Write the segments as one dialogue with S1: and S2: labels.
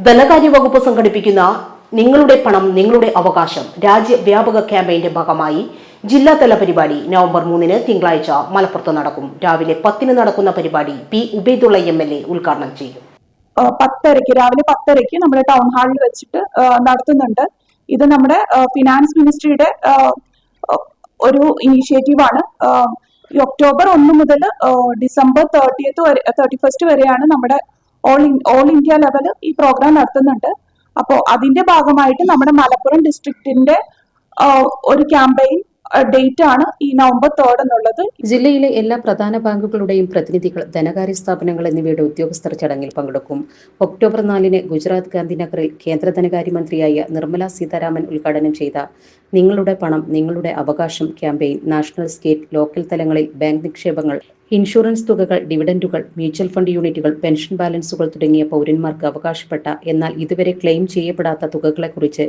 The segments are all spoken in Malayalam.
S1: ധനകാര്യ വകുപ്പ് സംഘടിപ്പിക്കുന്ന നിങ്ങളുടെ പണം നിങ്ങളുടെ അവകാശം രാജ്യവ്യാപക ക്യാമ്പയിന്റെ ഭാഗമായി ജില്ലാതല പരിപാടി നവംബർ മൂന്നിന് തിങ്കളാഴ്ച മലപ്പുറത്ത് നടക്കും. രാവിലെ പത്തിന് നടക്കുന്ന പരിപാടി P Ubaidullah M L A ഉദ്ഘാടനം ചെയ്യും.
S2: പത്തരയ്ക്ക് രാവിലെ പത്തരയ്ക്ക് നമ്മുടെ ടൗൺ ഹാളിൽ വെച്ചിട്ട് നടത്തുന്നുണ്ട്. ഇത് നമ്മുടെ ഫിനാൻസ് മിനിസ്ട്രിയുടെ ഒരു ഇനീഷ്യേറ്റീവ് ആണ് ആ, ഈ ഒക്ടോബർ ഒന്ന് മുതൽ ഡിസംബർ തേർട്ടിയത്ത് വരെ തേർട്ടി ഫസ്റ്റ് വരെയാണ് നമ്മുടെ ഓൾ ഓൾ ഇന്ത്യ ലെവൽ ഈ പ്രോഗ്രാം നടത്തുന്നുണ്ട്. അപ്പോൾ അതിന്റെ ഭാഗമായിട്ട് നമ്മുടെ മലപ്പുറം ഡിസ്ട്രിക്റ്റിന്റെ ഒരു ക്യാമ്പയിൻ ഡേറ്റ് ആണ് ഈ നവംബർ തേർഡ് എന്നുള്ളത്.
S3: ജില്ലയിലെ എല്ലാ പ്രധാന ബാങ്കുകളുടെയും പ്രതിനിധികൾ ധനകാര്യ സ്ഥാപനങ്ങൾ എന്നിവയുടെ ഉദ്യോഗസ്ഥർ ചടങ്ങിൽ പങ്കെടുക്കും. ഒക്ടോബർ നാലിന് ഗുജറാത്ത് ഗാന്ധിനഗറിൽ കേന്ദ്ര ധനകാര്യമന്ത്രിയായ നിർമ്മല സീതാരാമൻ ഉദ്ഘാടനം ചെയ്ത നിങ്ങളുടെ പണം നിങ്ങളുടെ അവകാശം ക്യാമ്പയിൻ നാഷണൽ സ്റ്റേറ്റ് ലോക്കൽ തലങ്ങളിൽ ബാങ്ക് നിക്ഷേപങ്ങൾ ഇൻഷുറൻസ് തുകകൾ ഡിവിഡൻഡുകൾ മ്യൂച്വൽ ഫണ്ട് യൂണിറ്റുകൾ പെൻഷൻ ബാലൻസുകൾ തുടങ്ങിയ പൗരന്മാർക്ക് അവകാശപ്പെട്ട എന്നാൽ ഇതുവരെ ക്ലെയിം ചെയ്യപ്പെടാത്ത തുകകളെക്കുറിച്ച്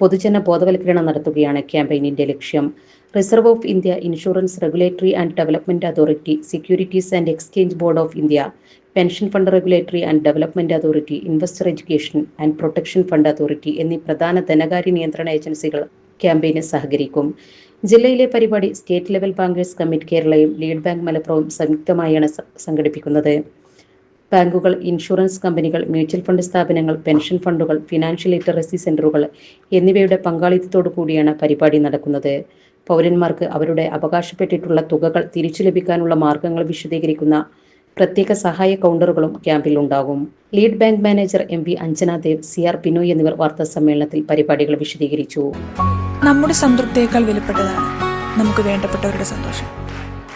S3: പൊതുജന ബോധവൽക്കരണം നടത്തുകയാണ് ക്യാമ്പയിനിന്റെ ലക്ഷ്യം. Reserve of India insurance regulatory and development authority securities and exchange board of India pension fund regulatory and development authority investor education and protection fund authority എന്നീ പ്രധാന ധനകാര്യ നിയന്ത്രണ ഏജൻസികൾ ക്യാമ്പയിന് സഹകരിക്കും. ജില്ലയിലെ പരിപാടി സ്റ്റേറ്റ് ലെവൽ ബാങ്കേഴ്സ് കമ്മിറ്റി കേരളയും ലീഡ് ബാങ്ക് മലപ്പുറവും സംയുക്തമായാണ് സംഘടിപ്പിക്കുന്നത്. ബാങ്കുകൾ ഇൻഷുറൻസ് കമ്പനികൾ മ്യൂച്വൽ ഫണ്ട് സ്ഥാപനങ്ങൾ പെൻഷൻ ഫണ്ടുകൾ ഫിനാൻഷ്യൽ ലിറ്ററസി സെന്ററുകൾ എന്നിവയുടെ പങ്കാളിത്തത്തോടു കൂടിയാണ് പരിപാടി നടക്കുന്നത്. പൗരന്മാർക്ക് അവരുടെ അവകാശപ്പെട്ടിട്ടുള്ള തുകകൾ തിരിച്ചു ലഭിക്കാനുള്ള മാർഗങ്ങൾ വിശദീകരിക്കുന്ന പ്രത്യേക സഹായ കൗണ്ടറുകളും ക്യാമ്പിൽ ഉണ്ടാകും. Lead bank manager M P Anjana Dev C R Binoy എന്നിവർ വാർത്താ സമ്മേളനത്തിൽ പരിപാടികൾ വിശദീകരിച്ചു.
S4: നമ്മുടെ സംതൃപ്തിയേക്കാൾ വിലപ്പെട്ടതാണ്. നമുക്ക് വേണ്ടപ്പെട്ടവരുടെ സന്തോഷം.